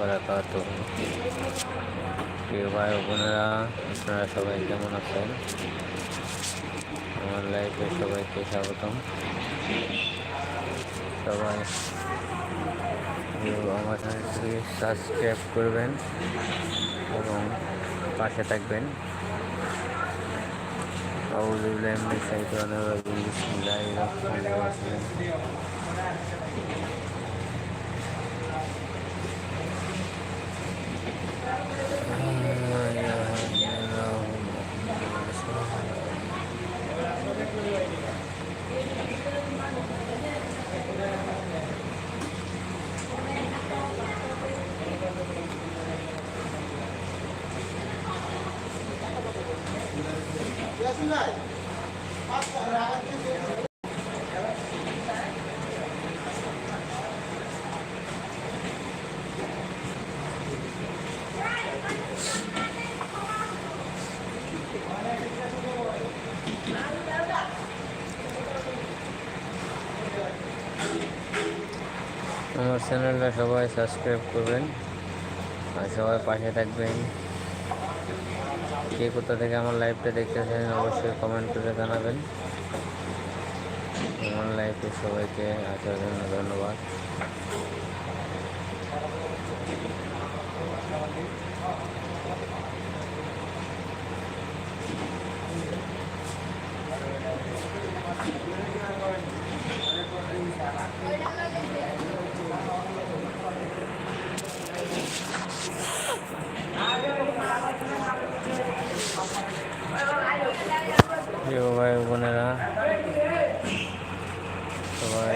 বারাকাতু প্রিয় ভাই ও বোনেরা আপনারা সবাই কেমন আছেন আমার লাইফে সবাইকে স্বাগতম সবাই কেউ আমার চ্যানেলটি সাবস্ক্রাইব করবেন এবং পাশে থাকবেন أعوذ بالله من الشيطان الرجيم بسم الله الرحمن الرحيم চ্যানেলটা সবাই সাবস্ক্রাইব করবেন আর সবাই পাশে থাকবেন। কে কোথা থেকে আমার লাইভটা দেখতেছেন অবশ্যই কমেন্ট করে জানাবেন। আমার লাইফে সবাইকে আসার জন্য ধন্যবাদ প্রিয় ভাই ও বোনেরা সবাই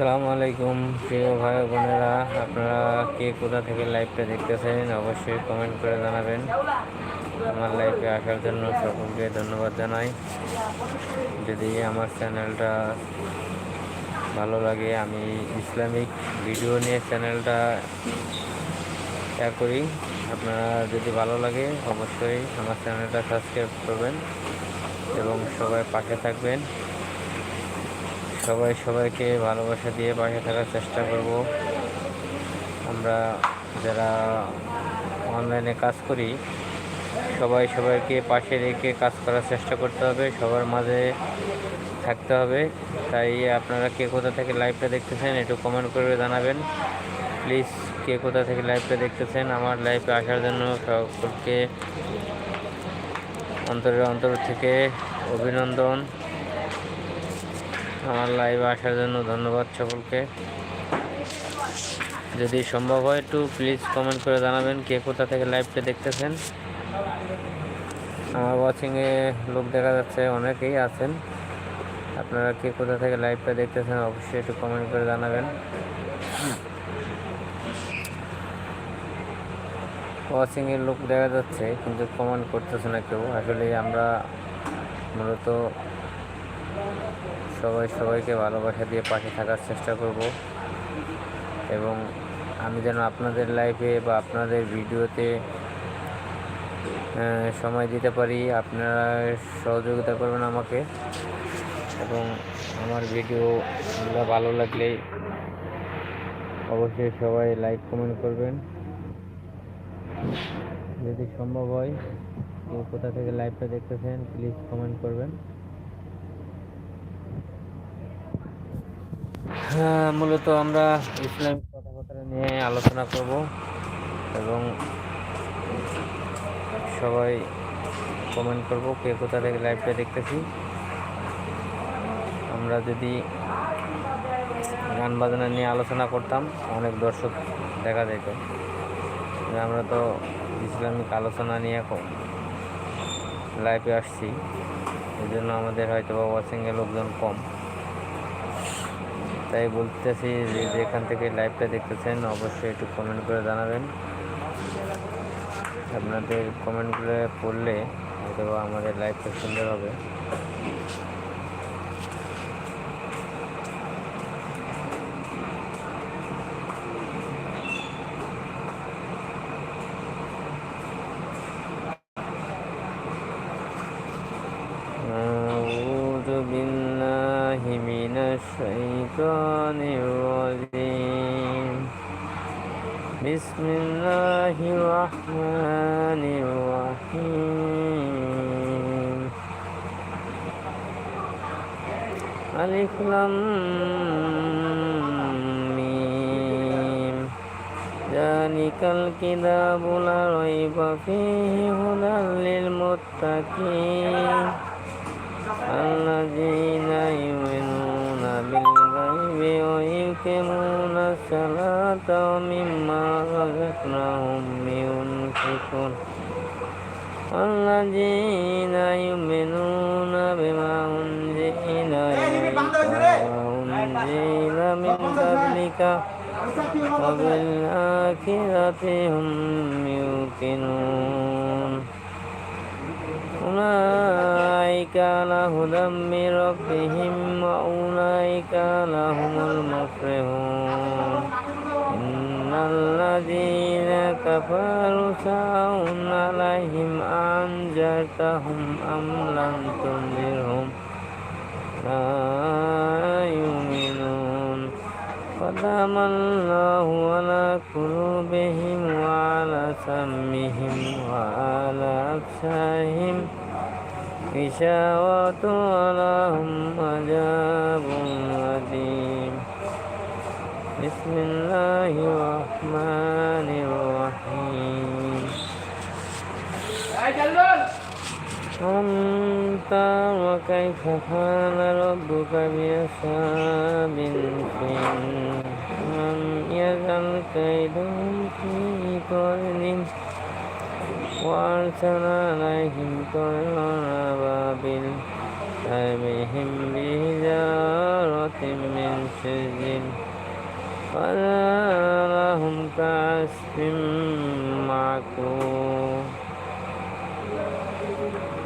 আসসালামু আলাইকুম, প্রিয় ভাই বোনেরা। আপনারা কে কোথা থেকে লাইভটা দেখতেছেন, অবশ্যই কমেন্ট করে জানাবেন। আমার লাইভে আসার জন্য সকলকে ধন্যবাদ জানাই। যদি আমার চ্যানেলটা ভালো লাগে, আমি ইসলামিক ভিডিও নিয়ে চ্যানেলটা করি। আপনারা যদি ভালো লাগে, অবশ্যই আমার চ্যানেলটা সাবস্ক্রাইব করবেন এবং সবাই পাশে থাকবেন। সবাই সবাইকে ভালোবাসা দিয়ে পাশে থাকার চেষ্টা করব। আমরা যারা অনলাইনে কাজ করি, সবাই সবাইকে পাশে রেখে কাজ করার চেষ্টা করতে হবে, সবার মাঝে থাকতে হবে। তাই আপনারা কে কোথা থেকে লাইভটা দেখতেছেন একটু কমেন্ট করে জানাবেন। প্লিজ কে কোথা থেকে লাইভটা দেখতেছেন আমার লাইভে আসার জন্য সকলকে অন্তরের অন্তর থেকে অভিনন্দন। আমার লাইভে আসার জন্য ধন্যবাদ সকলকে। যদি সম্ভব হয়, একটু প্লিজ কমেন্ট করে জানাবেন কে কোথা থেকে লাইভটা দেখতেছেন। আমার ওয়াচিংয়ে লোক দেখা যাচ্ছে, অনেকেই আছেন। আপনারা কে কোথা থেকে লাইভটা দেখতেছেন, অবশ্যই একটু কমেন্ট করে জানাবেন। ওয়াচিংয়ের লোক দেখা যাচ্ছে, কিন্তু কমেন্ট করতেছে না কেউ। আসলে আমরা মূলত সবাই সবাইকে ভালোবাসা দিয়ে পাশে থাকার চেষ্টা করব। এবং আমি যেন আপনাদের লাইফে বা আপনাদের ভিডিওতে সময় দিতে পারি, আপনারা সহযোগিতা করবেন আমাকে। এবং আমার ভিডিওগুলো ভালো লাগলে অবশ্যই সবাই লাইক কমেন্ট করবেন। যদি সম্ভব হয়, কেউ কোথা থেকে লাইভটা দেখতেছেন প্লিজ কমেন্ট করবেন। মূলত আমরা ইসলামিক কথা কথাবার্তা নিয়ে আলোচনা করব এবং সবাই কমেন্ট করব কে কোথা থেকে লাইভটা দেখতেছি। আমরা যদি গান বাজনা নিয়ে আলোচনা করতাম, অনেক দর্শক দেখা যেত। আমরা তো ইসলামিক আলোচনা নিয়ে এখন লাইভে আসছি। এই জন্য আমাদের হয়তো বা ওয়াচিংয়ে লোকজন কম। তাই বলতেছি যে যেখান থেকে লাইভটা দেখতেছেন, অবশ্যই একটু কমেন্ট করে জানাবেন। আপনাদের কমেন্টগুলো পড়লে হয়তো আমাদের লাইভটা সুন্দর হবে। بسم الله الرحمن الرحيم ألف لام ميم ذلك الكتاب لا ريب فيه هدى للمتقين الذين ويقيمون الصلاة ومما رزقناهم ينفقون الذين يؤمنون بما أنزل إليك وأنزل من قبلك وبالآخرة هم يوقنون أولئك على هدى من ربهم وأولئك لهم المفلحون إن الذين كفروا سواء عليهم أنذرتهم أم لم تنذرهم لا يؤمنون ختم الله على قلوبهم وعلى سمعهم وعلى أبصارهم غشاوة ولهم عذاب عظيم بسم الله الرحمن الرحيم ألم تر كيف فعل ربك بأصحاب الفيل لم يزل كيدهم في قرن وأرسل عليهم طيرا أبابيل ترميهم بحجارة من سجل فجعلهم كعصف معكوف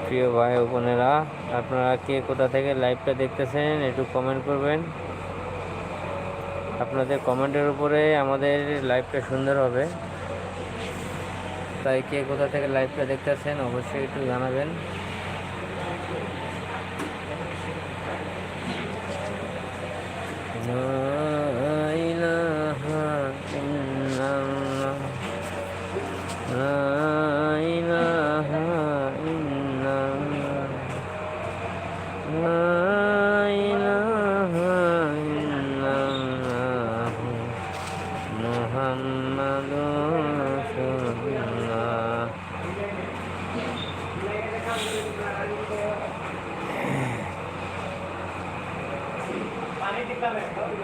প্রিয় ভাই ও বোনেরা আপনারা কে কোথা থেকে লাইভটা দেখতেছেন একটু কমেন্ট করবেন আপনাদের কমেন্টের উপরে আমাদের লাইভটা সুন্দর হবে তাই কে কোথা থেকে লাইভটা দেখতেছেন অবশ্যই একটু জানাবেন।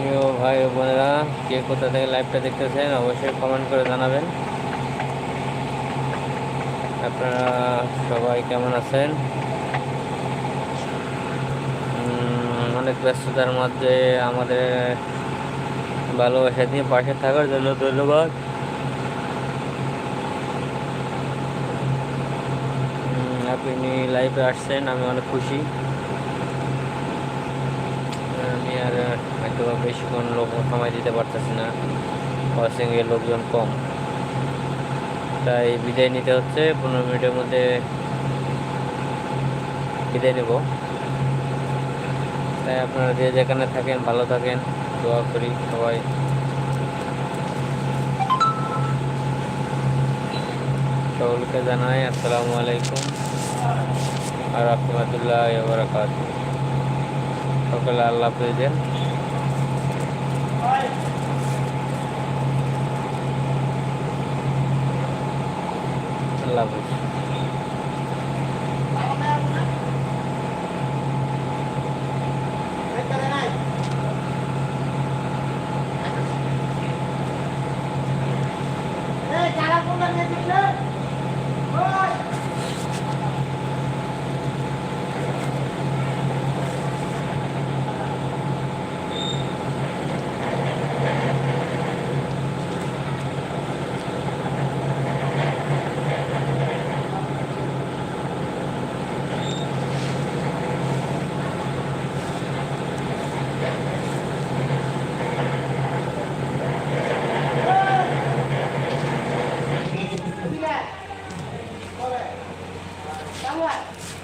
প্রিয় ভাই বোনেরা কে কোথা থেকে লাইভটা দেখতেছেন, অবশ্যই কমেন্ট করে জানাবেন। আপনারা সবাই কেমন আছেন? অনেক ব্যস্ততার মধ্যে আমাদের ভালোবাসা দিয়ে পাশে থাকার জন্য ধন্যবাদ। আপনি লাইভে আসছেন, আমি অনেক খুশি। আমি আর হয়তো বেশিক্ষণ লোক সময় দিতে পারতেছে না ওয়াশিংয়ে লোকজন কম। তাই বিদায় নিতে হচ্ছে, পনেরো মিনিটের মধ্যে বিদায় নেব। তাই আপনারা যে যেখানে থাকেন, ভালো থাকেন, দোয়া করি সবাই। সকলকে জানাই আসসালামু আলাইকুম আর রহমতুল্লাহ বারাকাত সকলে আল্লাহ হাফেজ। palavras.